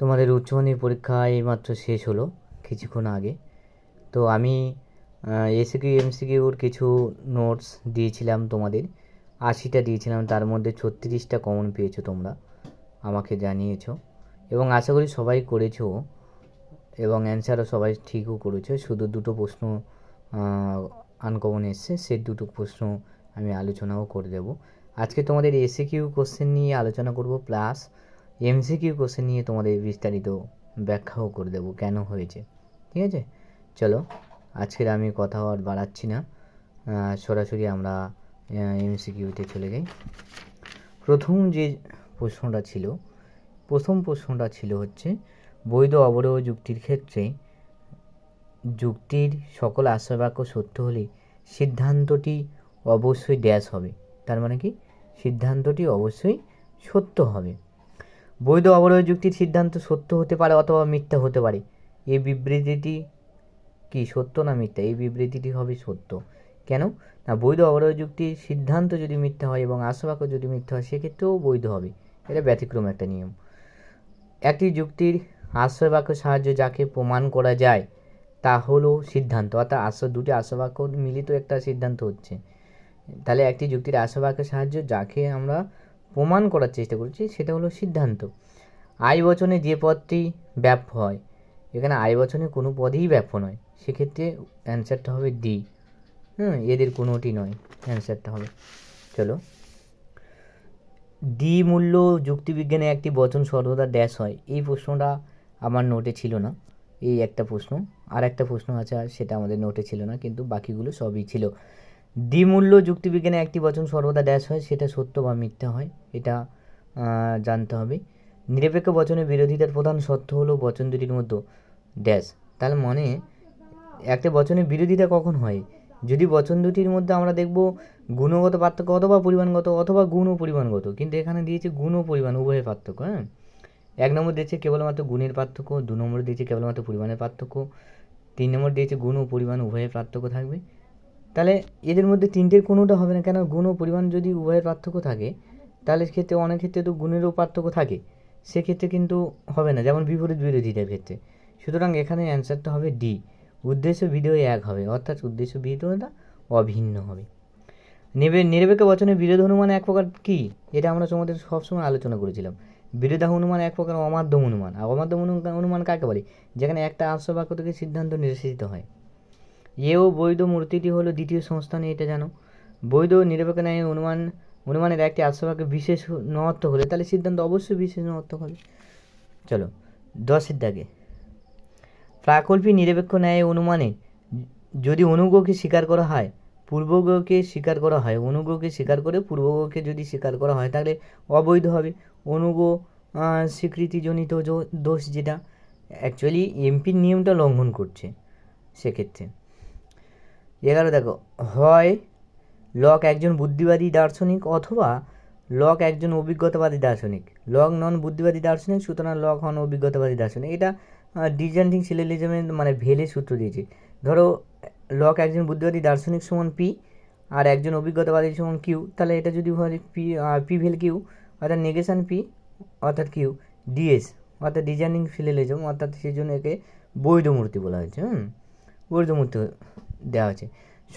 তোমাদের উচ্চমাধ্যমিক পরীক্ষা এইমাত্র শেষ হলো, কিছুক্ষণ আগে। তো আমি এসিকিউ এমসিকিউর কিছু নোটস দিয়েছিলাম তোমাদের। আশিটা দিয়েছিলাম, তার মধ্যে ছত্রিশটা কমন পেয়েছ তোমরা, আমাকে জানিয়েছো। এবং আশা করি সবাই করেছ এবং অ্যান্সারও সবাই ঠিকও করেছ, শুধু দুটো প্রশ্ন আনকমন এসছে, সে দুটো প্রশ্ন আমি আলোচনাও করে দেবো। আজকে তোমাদের এসিকিউ কোশ্চেন নিয়ে আলোচনা করব প্লাস এমসিকিউ কোশ্চেন নিয়ে তোমাদের বিস্তারিত ব্যাখ্যাও করে দেবো কেন হয়েছে, ঠিক আছে? চলো, আজকের আমি কথা আর বাড়াচ্ছি না। সরাসরি আমরা এমসিকিউতে চলে যাই। প্রথম যে প্রশ্নটা ছিল, প্রথম প্রশ্নটা ছিল হচ্ছে, বৈধ অবরোহ যুক্তির ক্ষেত্রে যুক্তির সকল আশ্রয়বাক্য সত্য হলে সিদ্ধান্তটি অবশ্যই ড্যাশ হবে। তার মানে কি? সিদ্ধান্তটি অবশ্যই সত্য হবে। বৈধ অবরোহ যুক্তির সিদ্ধান্ত সত্য হতে পারে অথবা মিথ্যা হতে পারে। এই বিবৃতিটি কি সত্য না মিথ্যা? এই বিবৃতিটি হবে সত্য। কেন? না, বৈধ অবরোহ যুক্তির সিদ্ধান্ত যদি মিথ্যা হয় এবং আশ্রবাক্য যদি মিথ্যা হয়, সেক্ষেত্রেও বৈধ হবে। এটা ব্যতিক্রম একটা নিয়ম। একটি যুক্তির আশ্রয়বাক্য সাহায্যে যাকে প্রমাণ করা যায়, তা হলো সিদ্ধান্ত। অর্থাৎ আশ্রয় দুটি আশ্রয়বাক্য মিলিত একটা সিদ্ধান্ত হচ্ছে। তাহলে একটি যুক্তির আশ্রয়বাক্যের সাহায্য যাকে আমরা প্রমাণ করার চেষ্টা করছি, সেটা হলো সিদ্ধান্ত। আই বচনে যে পদটি ব্যাপ্য হয়, এখানে আই বচনে কোনো পদেই ব্যাপ্য নয়। সেক্ষেত্রে অ্যান্সারটা হবে ডি হুম, এদের কোনোটি নয় অ্যান্সারটা হবে। চলো। ডি মূল্য যুক্তিবিজ্ঞানে একটি বচন সর্বদা ড্যাশ হয়। এই প্রশ্নটা আমার নোটে ছিল না। এই একটা প্রশ্ন আর একটা প্রশ্ন আছে সেটা আমাদের নোটে ছিল না, কিন্তু বাকিগুলো সবই ছিল। দ্বিমূল্য যুক্তিবিজ্ঞানে একটি বচন সর্বদা ড্যাশ হয়, সেটা সত্য বা মিথ্যা হয়, এটা জানতে হবে। নিরপেক্ষ বচনের বিরোধিতার প্রধান সত্য হলো বচন দুটির মধ্যে ড্যাশ তার মানে একটা বচনের বিরোধিতা কখন হয়? যদি বচন দুটির মধ্যে আমরা দেখব গুণগত পার্থক্য অথবা পরিমাণগত অথবা গুণ ও পরিমাণগত, কিন্তু এখানে দিয়েছে গুণ ও পরিমাণ, উভয়ের পার্থক্য হ্যাঁ? এক নম্বর দিয়েছে কেবলমাত্র গুণের পার্থক্য, দু নম্বর দিয়েছে কেবলমাত্র পরিমাণের পার্থক্য, তিন নম্বর দিয়েছে গুণ ও পরিমাণ, উভয়ের পার্থক্য থাকবে। তাহলে এদের মধ্যে তিনটের কোনোটা হবে না কেন গুণ ও পরিমাণ যদি উভয়ের পার্থক্য থাকে, তাহলে ক্ষেত্রে অনেক ক্ষেত্রে তো গুণেরও পার্থক্য থাকে, সেক্ষেত্রে কিন্তু হবে না, যেমন বিপরীত বিরোধীদের ক্ষেত্রে। সুতরাং এখানে অ্যান্সারটা হবে ডি, উদ্দেশ্য বিধেয় এক হবে, অর্থাৎ উদ্দেশ্য বিধেয়টা অভিন্ন হবে। নেবে নিরপেক্ষ বচনে বিরোধ অনুমান এক প্রকার কি? এটা আমরা তোমাদের সবসময় আলোচনা করেছিলাম। বিরোধা অনুমান এক প্রকার অমাধ্যম অনুমান, আর অমাধ্যম অনু- অনুমান কাকে বলে? যেখানে একটা আশ্রয় বাক্য থেকে সিদ্ধান্ত নির্দেশিত হয়। এও বৈধ মূর্তিটি হলো দ্বিতীয় সংস্থানে এটা জানো। বৈধ ও নিরপেক্ষ ন্যায় অনুমান, অনুমানের একটি আশ্রবাক্যে বিশেষ নহত্ব হলে তাহলে সিদ্ধান্ত অবশ্যই বিশেষ নহত্ব হবে। চলো, দশের দাগে। প্রাকল্পিক নিরপেক্ষ ন্যায় অনুমানে যদি অনুগ্রহকে স্বীকার করা হয়, পূর্বগ্রহকে স্বীকার করা হয়, অনুগ্রহকে স্বীকার করে পূর্বগ্রহকে যদি স্বীকার করা হয়, তাহলে অবৈধ হবে। অনুগ্রহ স্বীকৃতিজনিত দোষ যেটা অ্যাকচুয়ালি এমপির নিয়মটা লঙ্ঘন করছে সেক্ষেত্রে। এগারো দেখো, হয় লক একজন বুদ্ধিবাদী দার্শনিক অথবা লক একজন অভিজ্ঞতাবাদী দার্শনিক। লক নন বুদ্ধিবাদী দার্শনিক, সুতরাং লক হন অভিজ্ঞতাবাদী দার্শনিক। এটা ডিজান্টিং সিলেলিজমের মানে ভেলে সূত্র দিয়েছে। ধরো, লক একজন বুদ্ধিবাদী দার্শনিক সমান পি আর একজন অভিজ্ঞতাবাদী সমান কিউ, তাহলে এটা যদি হয় পি পি ভেল কিউ, অর্থাৎ নেগেশন পি, অর্থাৎ কিউ, ডিএস, অর্থাৎ ডিজাইনিং ফিলেলিজম অর্থাৎ সেই জন্য একে বৈধ মূর্তি বলা হয়েছে, হুম? মূর্তি দেওয়া হয়েছে।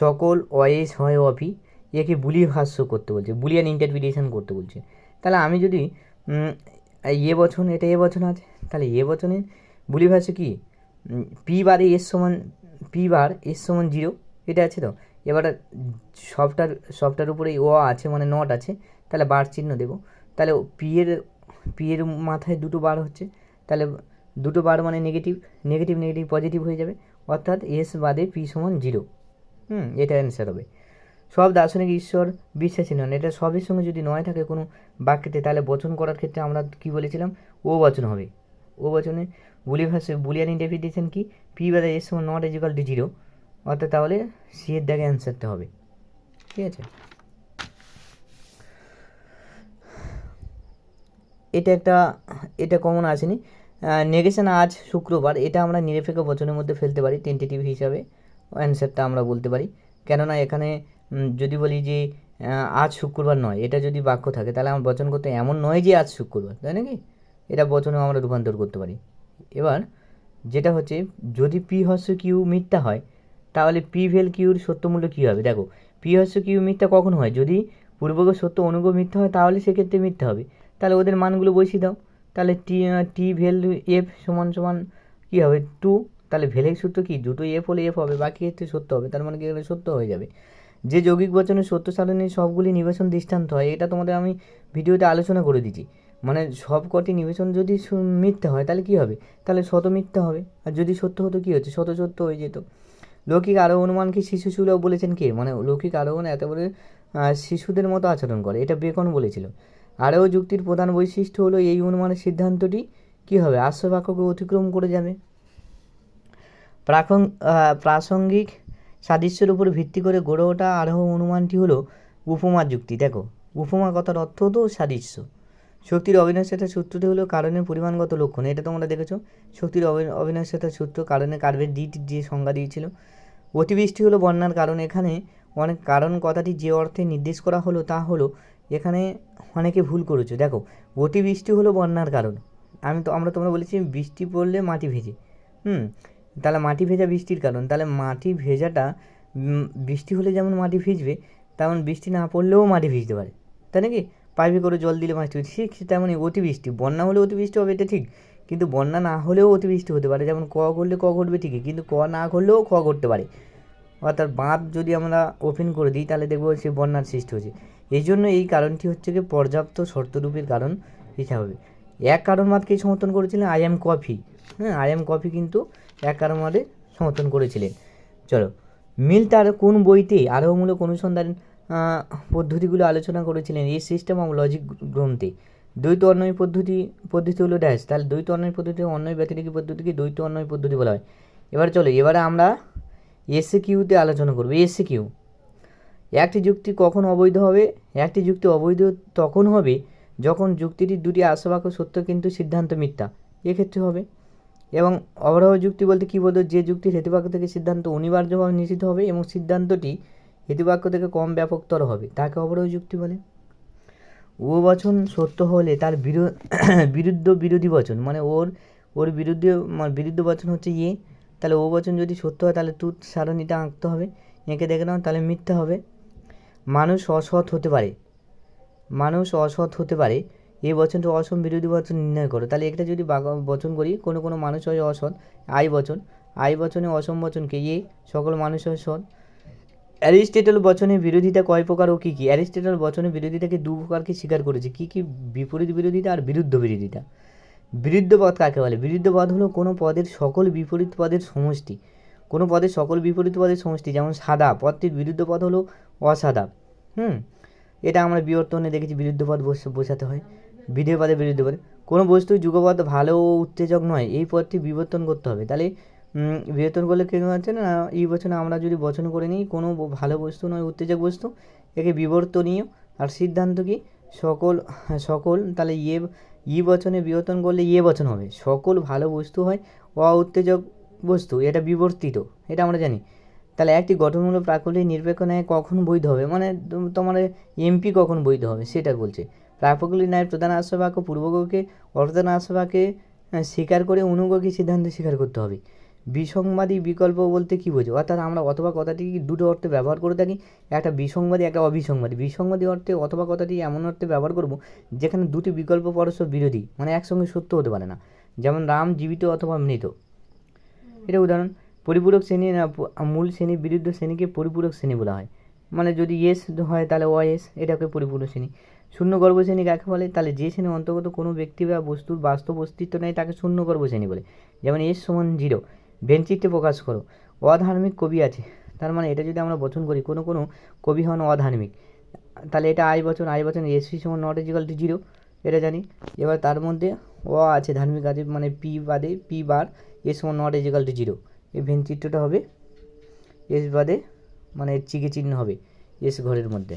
সকল অয়েস হয় অপি একে বুলি ভাষ্য করতে বলছে বুলিয়ান ইন্টারপ্রিটেশন করতে বলছে। তাহলে আমি যদি এ বচন, এটা এ বচন আছে, তাহলে এ বচনে বুলি ভাষ্য কী? পি বারে এস সমান পি বার এস সমান জিরো এটা আছে তো? এবার সবটার সবটার উপরে ও আছে মানে নট আছে, তাহলে বার চিহ্ন দেবো। তাহলে পি এর পি এর মাথায় দুটো বার হচ্ছে, তাহলে দুটো বার মানে নেগেটিভ নেগেটিভ নেগেটিভ পজিটিভ হয়ে যাবে। অর্থাৎ এস বাদে পি সমান জিরো হুম, এটা অ্যান্সার হবে। সব দার্শনিক ঈশ্বর বিশ্বাসী নন। এটা সবের সঙ্গে যদি নয় থাকে কোনো বাক্যতে, তাহলে বচন করার ক্ষেত্রে আমরা কি বলেছিলাম? ও বচন হবে। ও বচনে বুলি ভাষা বুলিয়ান ইন্টারপ্রিটেশন কি? পি বাদে এস সমান নট ইজিক্যাল টু জিরো অর্থাৎ তাহলে সি এর দাগে অ্যান্সারটা হবে। ঠিক আছে? এটা একটা, এটা কমন আসেনি। নেগেশন আজ শুক্রবার, এটা আমরা নিরপেক্ষ বচনের মধ্যে ফেলতে পারি টেন্টেটিভ হিসাবে অ্যান্সারটা আমরা বলতে পারি। কেননা এখানে যদি বলি যে আজ শুক্রবার নয়, এটা যদি বাক্য থাকে, তাহলে আমার বচন করতে এমন নয় যে আজ শুক্রবার, তাই নাকি? এটা বচনেও আমরা রূপান্তর করতে পারি। এবার, যেটা হচ্ছে, যদি পি হস্য কিউ মিথ্যা হয়, তাহলে পি ভেল কিউর সত্যমূল্য কী হবে? দেখো পি হস্য কিউ মিথ্যা কখন হয়? যদি পূর্বগ সত্য অনুগ মিথ্যা হয়, তাহলে সেক্ষেত্রে মিথ্যা হবে। তাহলে ওদের মানগুলো বসিয়ে দাও। তাহলে টি টি ভেল এফ সমান সমান কী হবে? টু তাহলে ভেলের সূত্র কি? দুটো এফ হলে এফ হবে বাকি ক্ষেত্রে সত্য হবে তার মানে কি এখানে সত্য হয়ে যাবে। যে যৌগিক বচনের সত্য সারণীর সবগুলি নিবেশন দৃষ্টান্ত হয় এটা তোমাদের আমি ভিডিওতে আলোচনা করে দিচ্ছি। মানে সব কটি নিবেশন যদি মিথ্যা হয় তাহলে কি হবে? তাহলে শত মিথ্যা হবে। আর যদি সত্য হতো কি হচ্ছে শত সত্য হয়ে যেত। লৌকিক আরও অনুমানকে শিশু সুলভ বলেছেন কে? মানে লৌকিক আরোহণ একেবারে আহ, শিশুদের মতো আচরণ করে এটা বেকন বলেছিল। আরও যুক্তির প্রধান বৈশিষ্ট্য হলো এই অনুমানের সিদ্ধান্তটি কী হবে? আশ্রবাক্যকে অতিক্রম করে যাবে। প্রাকং প্রাসঙ্গিক সাদৃশ্যের উপর ভিত্তি করে গড়ে ওঠা আরোহ অনুমানটি হলো উপমা যুক্তি। দেখো উপমা কথার অর্থ তো সাদৃশ্য। শক্তির অবিনাশ্যতার সূত্রটি হলো কারণের পরিমাণগত লক্ষণ। এটা তোমরা দেখেছ? শক্তির অবি- অবিনাশ্যতার সূত্র কারণে কার্বের ডিট দিয়ে সংজ্ঞা দিয়েছিল। অতিবৃষ্টি হলো বন্যার কারণ। এখানে অনেক কারণ কথাটি যে অর্থে নির্দেশ করা হলো তা হলো এখানে অনেকে ভুল করেছ। দেখো, অতিবৃষ্টি হলো বন্যার কারণ। আমি তো, আমরা তোমরা বলেছি বৃষ্টি পড়লে মাটি ভেজে। হুম, তাহলে মাটি ভেজা বৃষ্টির কারণ। তাহলে মাটি ভেজাটা বৃষ্টি হলে যেমন মাটি ভিজবে, তেমন বৃষ্টি না পড়লেও মাটি ভিজতে পারে। তাই নাকি? পাইপে করে জল দিলে মাটি ঠিক তেমনই অতিবৃষ্টি। বন্যা হলে অতিবৃষ্টি হবে, এটা ঠিক। কিন্তু বন্যা না হলেও অতিবৃষ্টি হতে পারে। যেমন ক করলে ক ঘটবে ঠিকই, কিন্তু ক না করলেও খ ঘটতে পারে। অর্থাৎ বাঁধ যদি আমরা ওপেন করে দিই, তাহলে দেখব সে বন্যার সৃষ্টি হচ্ছে। এই জন্য এই কারণটি হচ্ছে কি পর্যাপ্ত শর্তরূপের কারণ হিসাবে এক কারণ মাদকেই সমর্থন করেছিলেন আই এম কফি। হ্যাঁ আই এম কফি কিন্তু এক কারণ মাদে সমর্থন করেছিলেন। চলো মিল তার কোন বইতে আরোহমূলক অনুসন্ধান পদ্ধতিগুলো আলোচনা করেছিলেন? এই সিস্টেম অফ লজিক গ্রন্থে। দ্বৈত অন্যয় পদ্ধতি পদ্ধতি হলো ড্যাশ তাহলে দ্বৈত অন্যয় পদ্ধতি অন্যয় ব্যতিরেকী পদ্ধতিকে দ্বৈত অন্যয় পদ্ধতি বলা হয়? এবার চলো, এবারে আমরা এসে কিউতে আলোচনা করব। এসে কিউ একটি যুক্তি কখন অবৈধ হবে? একটি যুক্তি অবৈধ তখন হবে যখন যুক্তিটির দুটি আশাবাক্য সত্য কিন্তু সিদ্ধান্ত মিথ্যা। এক্ষেত্রে হবে। এবং অবরাহ যুক্তি বলতে কী বলতো যে যুক্তির হেতুবাক্য থেকে সিদ্ধান্ত অনিবার্যভাবে নিশ্চিত হবে এবং সিদ্ধান্তটি হেতুবাক্য থেকে কম ব্যাপকতর হবে। তাকে অবরাহ যুক্তি বলে। বচন সত্য হলে তার বিরো- বিরুদ্ধ বিরোধী বচন মানে ওর ওর বিরুদ্ধে মানে বিরুদ্ধ বচন হচ্ছে ইয়ে। তাহলে ও বচন যদি সত্য হয়, তাহলে তুত সারণীটা আঁকতে হবে। এঁকে দেখে নাও, তাহলে মিথ্যা হবে। মানুষ অসৎ হতে পারে। মানুষ অসৎ হতে পারে। এই বচনটা অসম বিরোধী বচন নির্ণয় করো। তাহলে এটা যদি বচন করি, কোনো কোনো মানুষ হয় অসৎ। আই বচন। আই বচনে অসম বচনকে ইয়ে সকল মানুষ হয় সৎ। অ্যারিস্টেটল বচনের বিরোধিতা কয় প্রকার ও কী কী? অ্যারিস্টেটল বচনের বিরোধিতাকে দু প্রকারকে স্বীকার করেছে? কী কী বিপরীত বিরোধিতা আর বিরুদ্ধ বিরোধিতা? বিরুদ্ধ পদ কাকে বলে? বিরুদ্ধ পদ হলো কোনো পদের সকল বিপরীত পদের সমষ্টি। কোনো পদের সকল বিপরীত পদের সমষ্টি, যেমন সাদা, পদটির বিরুদ্ধ পদ হলো অসাদা। হুম, এটা আমরা বিবর্তনে দেখেছি বিরুদ্ধ পদ বস- বোঝাতে হয়। বিধেয় পদে বিরুদ্ধ পদে কোনো বস্তু যুগপদ ভালো উত্তেজক নয়, এই পদটি বিবর্তন করতে হবে। তাহলে বিবর্তন করলে কেন হচ্ছে না, এই বচনে আমরা যদি বচন করে নিই, কোনো ভালো বস্তু নয়, উত্তেজক বস্তু, একে বিবর্তনীয়। আর সিদ্ধান্ত কি? সকল সকল, তাহলে ইয়ে ই বচনে বিবর্তন করলে ইয়ে বচন হবে। সকল ভালো বস্তু হয়, অ, উত্তেজক বস্তু, এটা বিবর্তিত, এটা আমরা জানি। তাহলে একটি গঠনমূলক প্রাকৃতিক নিরপেক্ষ ন্যায় কখন বৈধ হবে? মানে তোমার এমপি কখন বৈধ হবে? সেটা বলছে। প্রাকৃতিক ন্যায় প্রধান আশ্রবাক্য পূর্বগকে অর্ধান আশ্রবাকে স্বীকার করে অনুগকে সিদ্ধান্ত স্বীকার করতে হবে। বিসংবাদী বিকল্প বলতে কী বোঝো? অর্থাৎ আমরা অথবা কথাটি দুটো অর্থে ব্যবহার করে থাকি? একটা বিসংবাদী, একটা অবিসংবাদী। বিসংবাদী অর্থে অথবা কথাটি এমন অর্থে ব্যবহার করব যেখানে দুটি বিকল্প পরস্পর বিরোধী মানে একসঙ্গে সত্য হতে পারে না। যেমন রাম জীবিত অথবা মৃত। এটা উদাহরণ। পরিপূরক শ্রেণি না মূল শ্রেণির বিরুদ্ধ শ্রেণীকে পরিপূরক শ্রেণি বলা হয়। মানে যদি এস হয় তাহলে ও এস এটাকে পরিপূরক শ্রেণি। শূন্য গর্ভ শ্রেণি কাকে বলে? তাহলে যে শ্রেণি অন্তর্গত কোনো ব্যক্তি বা বস্তুর বাস্তব অস্তিত্ব নেই, তাকে শূন্য গর্ভ শ্রেণি বলে। যেমন এস সমান জিরো বেঞ্চিতে প্রকাশ করো, অধার্মিক কবি আছে। তার মানে এটা যদি আমরা বচন করি, কোনো কোনো কবি হন অধার্মিক। তাহলে এটা আই বচন আই বচন এসি সমান নট ইজিক্যাল টু জিরো এটা জানি। এবার তার মধ্যে অ আছে, ধার্মিক আছে মানে পি বাদে পি বার এস সমান নট ইজিক্যাল টু জিরো এই ভেন চিত্রটা হবে। এস বাদে মানে চিকে চিহ্ন হবে এস ঘরের মধ্যে।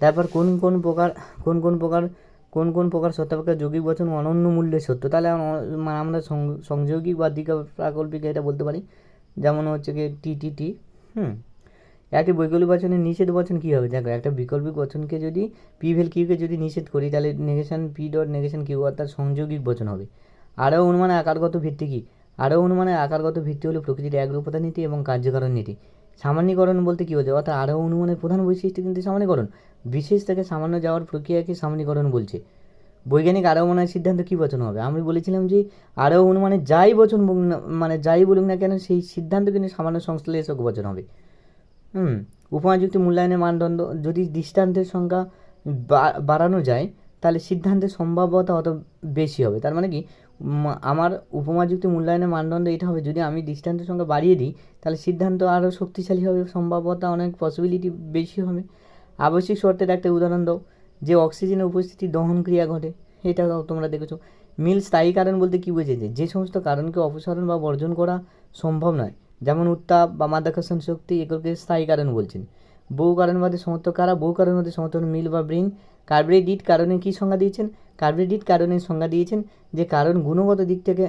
তারপর কোন কোন প্রকার, কোন কোন প্রকার, কোন কোন প্রকার সত্যাপেক্ষা যৌগিক বচন অনন্য মূল্যে সত্য? তাহলে মানে আমরা সংযোগিক বা দিকা প্রাকল্পিক এটা বলতে পারি। যেমন হচ্ছে কি টি টি টি, হুম? একটি বৈকল্পিক বচনের নিষেধ বচন কী হবে? দেখো, একটা বিকল্পিক বচনকে যদি পি ভেল কিউকে যদি নিষেধ করি, তাহলে negation P dot negation Q অর্থাৎ সংযোগিক বচন হবে। আরও অনুমানে আকারগত ভিত্তি কী? আরও অনুমানের আকারগত ভিত্তি হলো প্রকৃতির একরূপতা নীতি এবং কার্যকারণ নীতি। সামান্যীকরণ বলতে কী বোঝায়? অর্থাৎ আরও অনুমানের প্রধান বৈশিষ্ট্য কিন্তু সামান্যীকরণ। বিশেষ থেকে সামান্য যাওয়ার প্রক্রিয়াকে সামান্যীকরণ বলছে। বৈজ্ঞানিক আরও অনুমানের সিদ্ধান্ত কী বচন হবে? আমি বলেছিলাম যে আরও অনুমানে যাই বচন মানে যাই বলুক না কেন, সেই সিদ্ধান্ত কিন্তু সামান্য সংশ্লেষক বচন হবে। হুম উপমাযুক্ত মূল্যায়নের মানদণ্ড যদি দৃষ্টান্তের সংখ্যা বাড়ানো যায়, তাহলে সিদ্ধান্তের সম্ভাব্যতা অত বেশি হবে। তার মানে কি? আমার উপমাযুক্ত মূল্যায়নের মানদণ্ড এটা হবে, যদি আমি দৃষ্টান্তের সংখ্যা বাড়িয়ে দিই, তাহলে সিদ্ধান্ত আরও শক্তিশালী হবে সম্ভাব্যতা অনেক পসিবিলিটি বেশি হবে। আবশ্যিক শর্তের একটা উদাহরণ দাও, যে অক্সিজেনের উপস্থিতি দহন ক্রিয়া ঘটে, এটা তোমরা দেখেছ। মিল স্থায়ী কারণ বলতে কী বোঝেছে যে সমস্ত কারণকে অপসারণ বা বর্জন করা সম্ভব নয়, যেমন উত্তাপ বা মাধ্যাকর্ষণ শক্তি এগুলোকে স্থায়ী কারণ বলছেন। বহু কারণবাদে সমর্থক কারা বহু কারণবাদে সমর্থক মিল বা ব্রিন কার্বোহাইড্রেট কারণে কী সংজ্ঞা দিয়েছেন? কার্বোহাইড্রেট কারণের সংজ্ঞা দিয়েছেন যে কারণ গুণগত দিক থেকে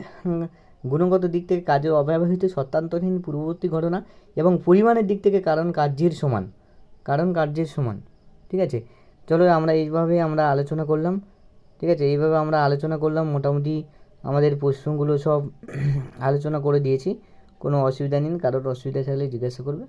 গুণগত দিক থেকে কাজের অব্যবহৃত সত্যান্তরহীন পূর্ববর্তী ঘটনা এবং পরিমাণের দিক থেকে কারণ কার্যের সমান, কারণ কার্যের সমান, ঠিক আছে? চলো আমরা এইভাবে আমরা আলোচনা করলাম, ঠিক আছে? এইভাবে আমরা আলোচনা করলাম, মোটামুটি আমাদের প্রশ্নগুলো সব আলোচনা করে দিয়েছি, কোনো অসুবিধা নেই, কারোর অসুবিধা থাকলে জিজ্ঞাসা করবে।